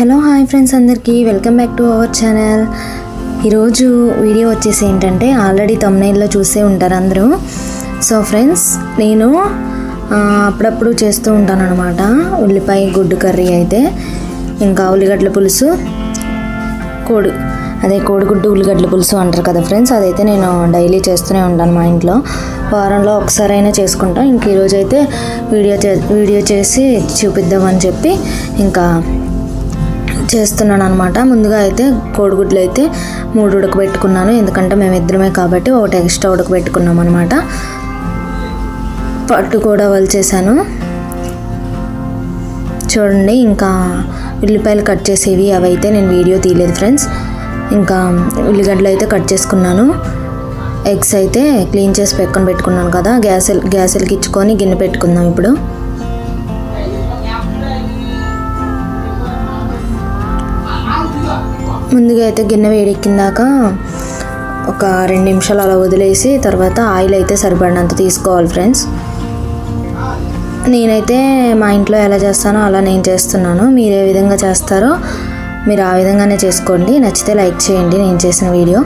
Hello hi friends అందరికీ welcome back to our channel. ఈరోజు video వచ్చేసి ఏంటంటే ఆల్రెడీ తమ్నైల్లో చూసే ఉంటారు అందరూ. సో ఫ్రెండ్స్ నేను అప్పుడప్పుడు చేస్తూ ఉంటాను అనమాట ఉల్లిపాయ గుడ్డు కర్రీ అయితే ఇంకా ఉల్లిగడ్డల పులుసు కోడి అదే కోడిగుడ్డు ఉల్లిగడ్డల పులుసు అంటారు కదా ఫ్రెండ్స్ అదైతే నేను డైలీ చేస్తూనే ఉంటాను మా ఇంట్లో. వారంలో ఒకసారి అయినా చేసుకుంటాం. ఇంక ఈరోజు అయితే వీడియో చే వీడియో చేసి చూపిద్దామని చెప్పి ఇంకా చేస్తున్నాను అనమాట ముందుగా అయితే కోడిగుడ్లు అయితే మూడు ఉడకబెట్టుకున్నాను. ఎందుకంటే మేము ఇద్దరమే కాబట్టి ఒకటి ఎక్స్ట్రా ఉడకబెట్టుకున్నాం అనమాట పట్టు కూడా వలిచేసాను చూడండి ఇంకా ఉల్లిపాయలు కట్ చేసేవి అవి అయితే నేను వీడియో తీయలేదు ఫ్రెండ్స్. ఇంకా ఉల్లిగడ్డలు అయితే కట్ చేసుకున్నాను. ఎగ్స్ అయితే క్లీన్ చేసి పెట్టుకొని పెట్టుకున్నాను కదా. గ్యాస్ గ్యాస్ ఇచ్చుకొని గిన్నె పెట్టుకుందాం ఇప్పుడు. ముందుగా అయితే గిన్నె వేడెక్కిందాక ఒక రెండు నిమిషాలు అలా వదిలేసి తర్వాత ఆయిల్ అయితే సరిపడినంత తీసుకోవాలి ఫ్రెండ్స్. నేనైతే మా ఇంట్లో ఎలా చేస్తానో అలా నేను చేస్తున్నాను. మీరు ఏ విధంగా చేస్తారో మీరు ఆ విధంగానే చేసుకోండి. నచ్చితే లైక్ చేయండి నేను చేసిన వీడియో.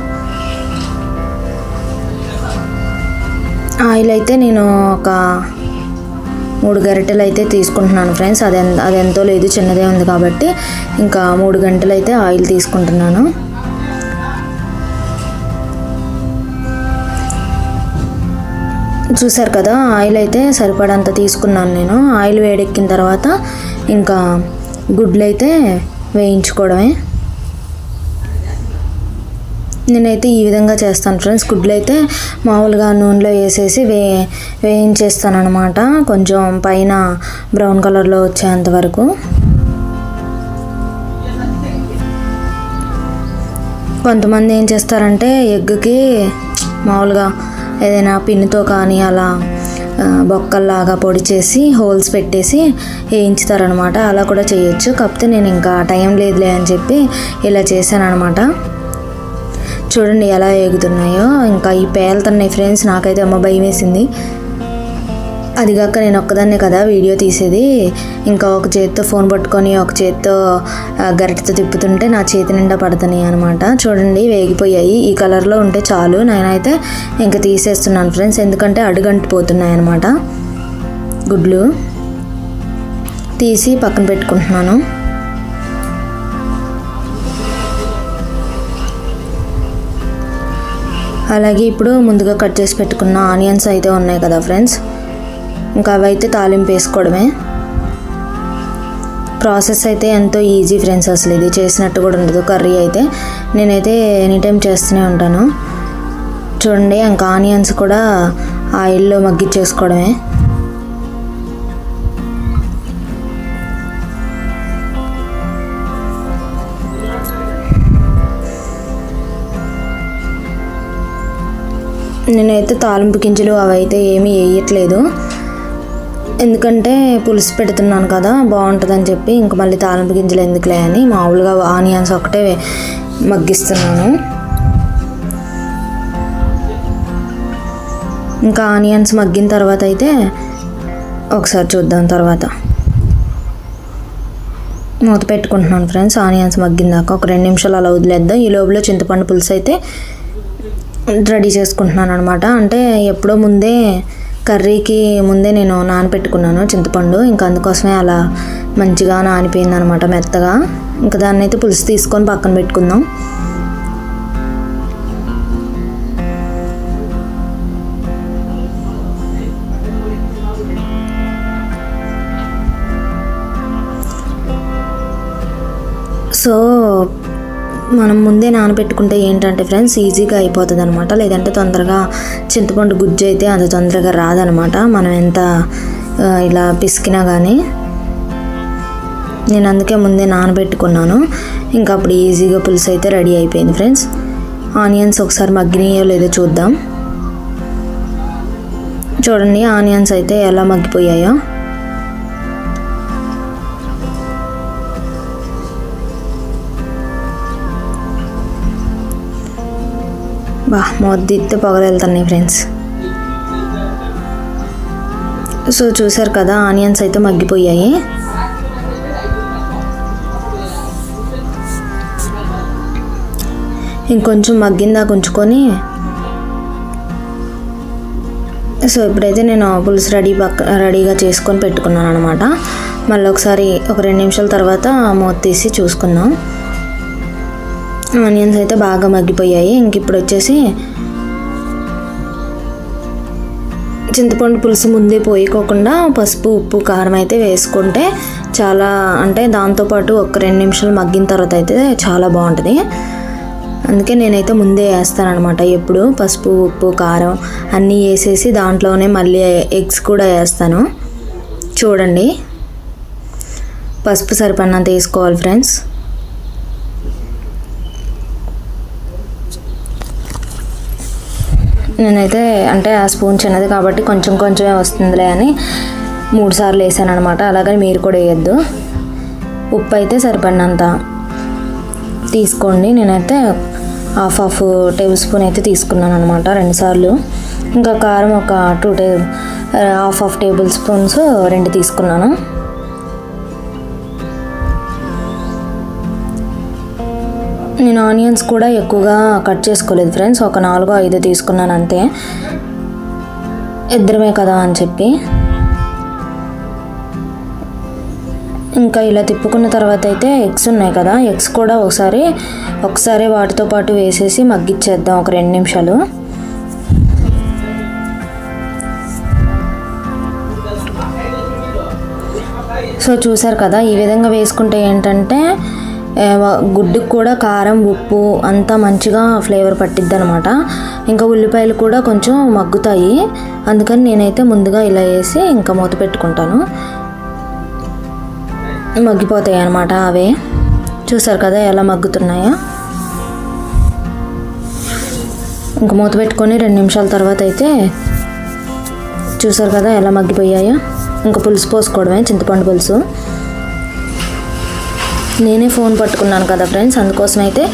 ఆయిల్ అయితే నేను ఒక మూడు గరిటెలు అయితే తీసుకుంటున్నాను ఫ్రెండ్స్. అది అది ఎంతో లేదు చిన్నదే ఉంది కాబట్టి ఇంకా మూడు గంటలు అయితే ఆయిల్ తీసుకుంటున్నాను. చూసారు కదా ఆయిల్ అయితే సరిపడంత తీసుకున్నాను నేను. ఆయిల్ వేడెక్కిన తర్వాత ఇంకా గుడ్లు అయితే వేయించుకోవడమే. నేనైతే ఈ విధంగా చేస్తాను ఫ్రెండ్స్. గుడ్లు అయితే మామూలుగా నూనెలో వేసేసి వే వేయించేస్తాను అనమాట కొంచెం పైన బ్రౌన్ కలర్లో వచ్చేంత వరకు. కొంతమంది ఏం చేస్తారంటే ఎగ్కి మామూలుగా ఏదైనా పిన్నుతో కానీ అలా బొక్కల్లాగా పొడి చేసి హోల్స్ పెట్టేసి వేయించుతారనమాట అలా కూడా చేయొచ్చు. కాకపోతే నేను ఇంకా టైం లేదులే అని చెప్పి ఇలా చేశాను అనమాట చూడండి ఎలా ఎగుతున్నాయో. ఇంకా ఈ పేలుతున్నాయి ఫ్రెండ్స్ నాకైతే అమ్మ భయం వేసింది. అది కాక నేను ఒక్కదాన్నే కదా వీడియో తీసేది. ఇంకా ఒక చేత్తో ఫోన్ పట్టుకొని ఒక చేత్తో గరిటతో గరిటెతో తిప్పుతుంటే నా చేతి నిండా పడుతున్నాయి అనమాట చూడండి వేగిపోయాయి. ఈ కలర్లో ఉంటే చాలు. నేనైతే ఇంకా తీసేస్తున్నాను ఫ్రెండ్స్ ఎందుకంటే అడుగంటిపోతున్నాయి అనమాట గుడ్లు తీసి పక్కన పెట్టుకుంటున్నాను. అలాగే ఇప్పుడు ముందుగా కట్ చేసి పెట్టుకున్న ఆనియన్స్ అయితే ఉన్నాయి కదా ఫ్రెండ్స్. ఇంకా అవైతే తాలింపు వేసుకోవడమే. ప్రాసెస్ అయితే ఎంతో ఈజీ ఫ్రెండ్స్ అసలు ఇది. చేసినట్టు కూడా ఉండదు. కర్రీ అయితే నేనైతే ఎనీ టైం చేస్తూనే ఉంటాను. చూడండి ఇంకా ఆనియన్స్ కూడా ఆయిల్లో మగ్గిచ్చేసుకోవడమే. నేనైతే తాలింపు గింజలు అవైతే ఏమీ వేయట్లేదు. ఎందుకంటే పులుసు పెడుతున్నాను కదా బాగుంటుందని చెప్పి ఇంక మళ్ళీ తాలింపు గింజలు ఎందుకులే అని మామూలుగా ఆనియన్స్ ఒకటే మగ్గిస్తున్నాను. ఇంకా ఆనియన్స్ మగ్గిన తర్వాత అయితే ఒకసారి చూద్దాం తర్వాత. మూత పెట్టుకుంటున్నాను ఫ్రెండ్స్ ఆనియన్స్ మగ్గిందాక ఒక రెండు నిమిషాలు అలా వదిలేద్దాం. ఈ లోపల చింతపండు పులుసు అయితే రెడీ చేసుకుంటున్నాను అనమాట అంటే ఎప్పుడో ముందే కర్రీకి ముందే నేను నానబెట్టుకున్నాను చింతపండు. ఇంకా అందుకోసమే అలా మంచిగా నానిపోయింది అనమాట మెత్తగా. ఇంకా దాన్ని అయితే పులుసు తీసుకొని పక్కన పెట్టుకుందాం. మనం ముందే నానబెట్టుకుంటే ఏంటంటే ఫ్రెండ్స్ ఈజీగా అయిపోతుంది అనమాట లేదంటే తొందరగా చింతపండు గుజ్జు అయితే అంత తొందరగా రాదనమాట మనం ఎంత ఇలా పిసికినా కానీ నేను అందుకే ముందే నానబెట్టుకున్నాను. ఇంకా అప్పుడు ఈజీగా పులుసు అయితే రెడీ అయిపోయింది ఫ్రెండ్స్. ఆనియన్స్ ఒకసారి మగ్గినాయో లేదో చూద్దాం. చూడండి ఆనియన్స్ అయితే ఎలా మగ్గిపోయాయో. బా మొద్దిద్దు నీ ఫ్రెండ్స్ సో చూసారు కదా ఆనియన్స్ అయితే మగ్గిపోయాయి. ఇంకొంచెం మగ్గిందా ఉంచుకొని. సో ఇప్పుడైతే నేను పులుసు రెడీ పక్క రెడీగా చేసుకొని పెట్టుకున్నాను అనమాట మళ్ళీ ఒకసారి ఒక రెండు నిమిషాల తర్వాత మూత తీసి చూసుకుందాం. ఆనియన్స్ అయితే బాగా మగ్గిపోయాయి. ఇంక ఇప్పుడు వచ్చేసి చింతపండు పులుసు ముందే పోయికోకుండా పసుపు ఉప్పు కారం అయితే వేసుకుంటే చాలా అంటే దాంతోపాటు ఒక రెండు నిమిషాలు మగ్గిన తర్వాత అయితే చాలా బాగుంటుంది. అందుకే నేనైతే ముందే వేస్తానమాట ఎప్పుడు పసుపు ఉప్పు కారం అన్నీ వేసేసి దాంట్లోనే మళ్ళీ ఎగ్స్ కూడా వేస్తాను. చూడండి. పసుపు సరిపడినంత వేసుకోవాలి ఫ్రెండ్స్. నేనైతే అంటే ఆ స్పూన్ చిన్నది కాబట్టి కొంచెం కొంచెమే వస్తుందిలే అని మూడు సార్లు వేసాను అనమాట అలాగని మీరు కూడా వేయద్దు. ఉప్పు అయితే సరిపడినంత తీసుకోండి. నేనైతే హాఫ్ హాఫ్ టేబుల్ స్పూన్ అయితే తీసుకున్నాను అనమాట రెండుసార్లు ఇంకా కారం ఒక టూ టే హాఫ్ హాఫ్ టేబుల్ స్పూన్స్ రెండు తీసుకున్నాను. నేను ఆనియన్స్ కూడా ఎక్కువగా కట్ చేసుకోలేదు ఫ్రెండ్స్. ఒక నాలుగో ఐదు తీసుకున్నాను అంతే. ఇద్దరమే కదా అని చెప్పి. ఇంకా ఇలా తిప్పుకున్న తర్వాత అయితే ఎగ్స్ ఉన్నాయి కదా. ఎగ్స్ కూడా ఒకసారి ఒకసారి వాటితో పాటు వేసేసి మగ్గిచ్చేద్దాం ఒక రెండు నిమిషాలు. సో చూసారు కదా ఈ విధంగా వేసుకుంటే ఏంటంటే గుడ్డుకు కూడా కారం ఉప్పు అంతా మంచిగా ఫ్లేవర్ పట్టిద్ది అనమాట ఇంకా ఉల్లిపాయలు కూడా కొంచెం మగ్గుతాయి. అందుకని నేనైతే ముందుగా ఇలా వేసి ఇంకా మూత పెట్టుకుంటాను. మగ్గిపోతాయి అన్నమాట అవే. చూసారు కదా ఎలా మగ్గుతున్నాయో? ఇంకా మూత పెట్టుకొని రెండు నిమిషాల తర్వాత అయితే చూసారు కదా ఎలా మగ్గిపోయాయో? ఇంకా పులుసు పోసుకోవడమే చింతపండు పులుసు. నేనే ఫోన్ పట్టుకున్నాను కదా ఫ్రెండ్స్. అందుకోసం అయితే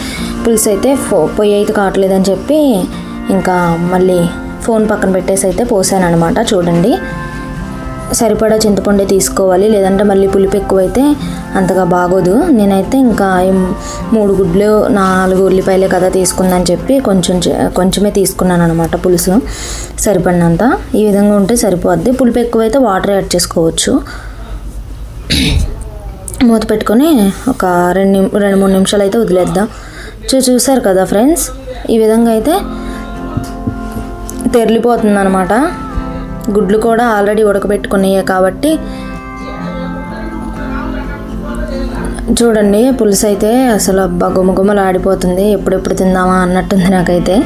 పులుసు అయితే ఫో పొయ్యి అయితే కావట్లేదని చెప్పి ఇంకా మళ్ళీ ఫోన్ పక్కన పెట్టేసి అయితే పోసాను అనమాట చూడండి. సరిపడా చింతపండు తీసుకోవాలి. లేదంటే మళ్ళీ పులుపు ఎక్కువైతే అంతగా బాగోదు. నేనైతే ఇంకా మూడు గుడ్లు నాలుగు ఉల్లిపాయలే కదా తీసుకుందని చెప్పి కొంచెం చే- కొంచెమే తీసుకున్నాను అనమాట పులుసు. సరిపడినంత. ఈ విధంగా ఉంటే సరిపోద్ది. పులుపు ఎక్కువైతే వాటర్ యాడ్ చేసుకోవచ్చు. మూత పెట్టుకొని ఒక రెండు నిమి- రెండు మూడు నిమిషాలు అయితే వదిలేద్దాం. చూ చూసారు కదా ఫ్రెండ్స్? ఈ విధంగా అయితే తెరిలిపోతుంది అనమాట గుడ్లు కూడా ఆల్రెడీ ఉడకబెట్టుకున్నాయి కాబట్టి. చూడండి పులుసు అయితే అసలు అబ్బా గుమగుమలు ఆడిపోతుంది ఎప్పుడెప్పుడు తిందామా అన్నట్టుంది నాకైతే.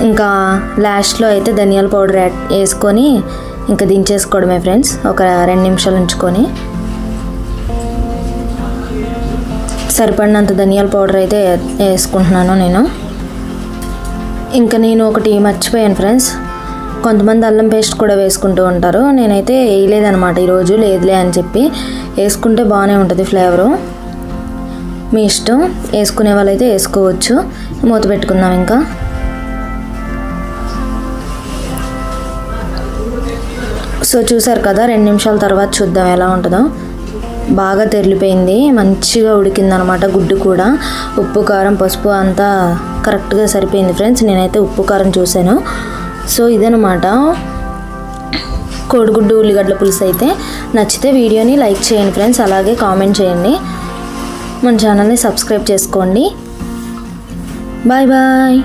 ఇంకా లాస్ట్లో అయితే ధనియాల పౌడర్ యాడ్ వేసుకొని ఇంకా దించేసుకోవడమే ఫ్రెండ్స్. ఒక రెండు నిమిషాలు ఉంచుకొని. సరిపడినంత ధనియాల పౌడర్ అయితే వేసుకుంటున్నాను నేను. ఇంకా నేను ఒకటి మర్చిపోయాను ఫ్రెండ్స్. కొంతమంది అల్లం పేస్ట్ కూడా వేసుకుంటూ ఉంటారు. నేనైతే వేయలేదనమాట ఈరోజు లేదులే అని చెప్పి. వేసుకుంటే బాగానే ఉంటుంది ఫ్లేవరు. మీ ఇష్టం వేసుకునే వాళ్ళైతే వేసుకోవచ్చు. మూత పెట్టుకుందాం ఇంకా. సో చూసారు కదా రెండు నిమిషాల తర్వాత చూద్దాం ఎలా ఉంటుందో. బాగా తెరిలిపోయింది. మంచిగా ఉడికిందనమాట గుడ్డు కూడా. ఉప్పు కారం పసుపు అంతా కరెక్ట్గా సరిపోయింది ఫ్రెండ్స్. నేనైతే ఉప్పు కారం చూశాను సో ఇదనమాట. కోడిగుడ్డు ఉల్లిగడ్డల పులుసు అయితే. నచ్చితే వీడియోని లైక్ చేయండి ఫ్రెండ్స్. అలాగే కామెంట్ చేయండి. మన ఛానల్ని సబ్స్క్రైబ్ చేసుకోండి. Bye bye.